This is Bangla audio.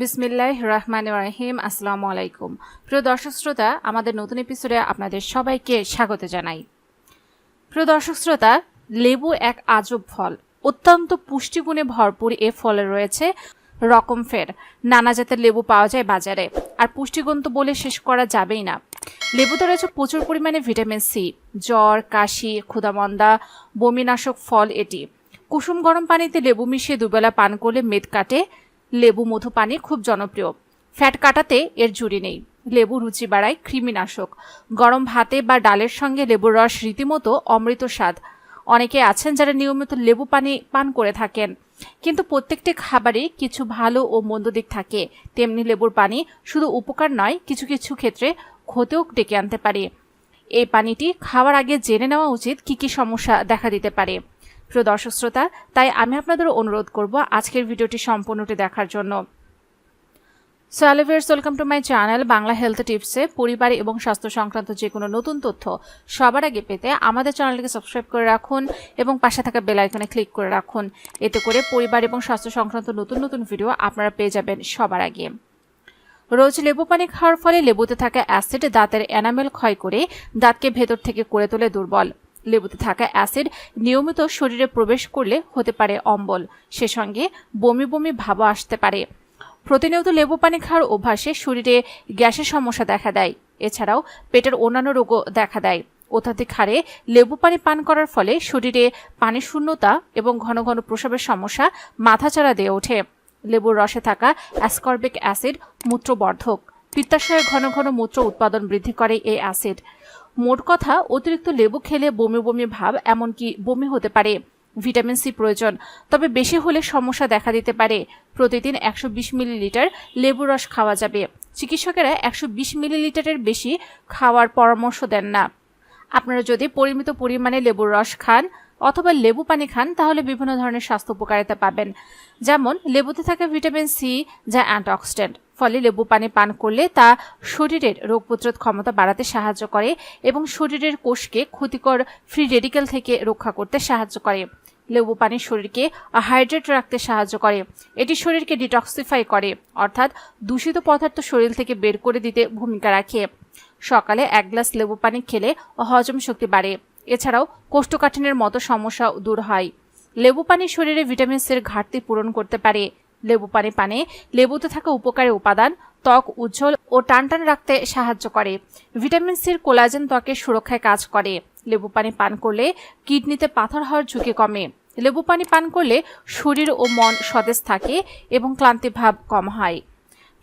বিসমিল্লাহ রহমান রাহিম, আসসালামু আলাইকুম। প্রিয় দর্শক শ্রোতা, আমাদের নতুন এপিসোডে আপনাদের সবাইকে স্বাগত জানাই। প্রিয় দর্শক শ্রোতা, লেবু এক আজব ফল। অত্যন্ত পুষ্টিগুণে ভরপুর এ ফলে রয়েছে রকম ফের। নানা জাতের লেবু পাওয়া যায় বাজারে। আর পুষ্টিগুণ তো বলে শেষ করা যাবেই না। লেবুতে রয়েছে প্রচুর পরিমাণে ভিটামিন সি, জ্বর, কাশি, ক্ষুদামন্দা, বমিনাশক ফল এটি। কুসুম গরম পানিতে লেবু মিশিয়ে দুবেলা পান করলে মেদ কাটে লেবু মধু পানি খুব জনপ্রিয়। ফ্যাট কাটাতে এর জুড়ি নেই। লেবু রুচি বাড়ায় কৃমিনাশক। গরম ভাতে বা ডালের সঙ্গে লেবুর রস রীতিমতো অমৃত স্বাদ। অনেকে আছেন যারা নিয়মিত লেবু পানি পান করে থাকেন। কিন্তু প্রত্যেকটি খাবারই কিছু ভালো ও মন্দ দিক থাকে। তেমনি লেবুর পানি শুধু উপকার নয়, কিছু কিছু ক্ষেত্রে ক্ষতিও ডেকে আনতে পারে। এই পানিটি খাওয়ার আগে জেনে নেওয়া উচিত কি কি সমস্যা দেখা দিতে পারে। প্রিয় দর্শক শ্রোতা, তাই আমি আপনাদের অনুরোধ করব আজকের ভিডিওটি সম্পূর্ণটি দেখার জন্য। So hello viewers welcome to my channel Bangla health টিপসে। পরিবার এবং স্বাস্থ্য সংক্রান্ত যে কোনো নতুন তথ্য সবার আগে পেতে আমাদের চ্যানেলটিকে সাবস্ক্রাইব করে রাখুন এবং পাশে থাকা বেল আইকনে ক্লিক করে রাখুন। এতে করে পরিবার এবং স্বাস্থ্য সংক্রান্ত নতুন নতুন ভিডিও আপনারা পেয়ে যাবেন সবার আগে। রোজ লেবু পানি খাওয়ার ফলে লেবুতে থাকা অ্যাসিড দাঁতের এনামেল ক্ষয় করে দাঁতকে ভেতর থেকে করে তোলে দুর্বল। লেবুতে থাকা অ্যাসিড নিয়মিত শরীরে প্রবেশ করলে হতে পারে অম্বল। সে সঙ্গে বমি বমি ভাবও আসতে পারে। প্রতিনিয়ত লেবু পানি খাওয়ার অভ্যাসে শরীরে গ্যাসের সমস্যা দেখা দেয়। এছাড়াও পেটের অন্যান্য রোগও দেখা দেয়। অত্যাধিক হারে লেবু পানি পান করার ফলে শরীরে পানি শূন্যতা এবং ঘন ঘন প্রসাবের সমস্যা মাথাচাড়া দিয়ে ওঠে। লেবুর রসে থাকা অ্যাসকর্বিক অ্যাসিড মূত্রবর্ধক। পিত্তাশয়ে ঘন ঘন মূত্র উৎপাদন বৃদ্ধি করে এই অ্যাসিড। মোট কথা, অতিরিক্ত লেবু খেলে বমি বমি ভাব এমনকি বমি হতে পারে। ভিটামিন সি প্রয়োজন। তবে বেশি হলে সমস্যা দেখা দিতে পারে। প্রতিদিন একশো বিশ মিলিলিটার লেবুর রস খাওয়া যাবে। চিকিৎসকেরা একশো বিশ মিলিলিটারের বেশি খাওয়ার পরামর্শ দেন না। আপনারা যদি পরিমিত পরিমাণে লেবুর রস খান অথবা লেবু পানি খান, তাহলে বিভিন্ন ধরনের স্বাস্থ্য উপকারিতা পাবেন। যেমন, লেবুতে থাকা ভিটামিন সি, যা অ্যান্টিঅক্সিডেন্ট। ফলে লেবু পানি পান করলে তা শরীরের রোগ প্রতিরোধ ক্ষমতা বাড়াতে সাহায্য করে এবং শরীরের কোষকে ক্ষতিকর ফ্রি রেডিক্যাল থেকে রক্ষা করতে সাহায্য করে। লেবু পানি শরীরকে হাইড্রেট রাখতে সাহায্য করে। এটি শরীরকে ডিটক্সিফাই করে, অর্থাৎ দূষিত পদার্থ শরীর থেকে বের করে দিতে ভূমিকা রাখে। সকালে এক গ্লাস লেবু পানি খেলে হজম শক্তি বাড়ে। এছাড়াও কোষ্ঠকাঠিন্যের মতো সমস্যা দূর হয়। লেবু পানি শরীরে ভিটামিন সির ঘাটতি পূরণ করতে পারে। লেবু পানি পানে, লেবুতে থাকা উপকারে উপাদান, ত্বক উজ্জ্বল ও টানটান রাখতে সাহায্য করে। ভিটামিন সির কোলাজেন ত্বকের সুরক্ষায় কাজ করে। লেবু পানি পান করলে কিডনিতে পাথর হওয়ার ঝুঁকি কমে। লেবু পানি পান করলে শরীর ও মন সতেজ থাকে এবং ক্লান্তিভাব কম হয়।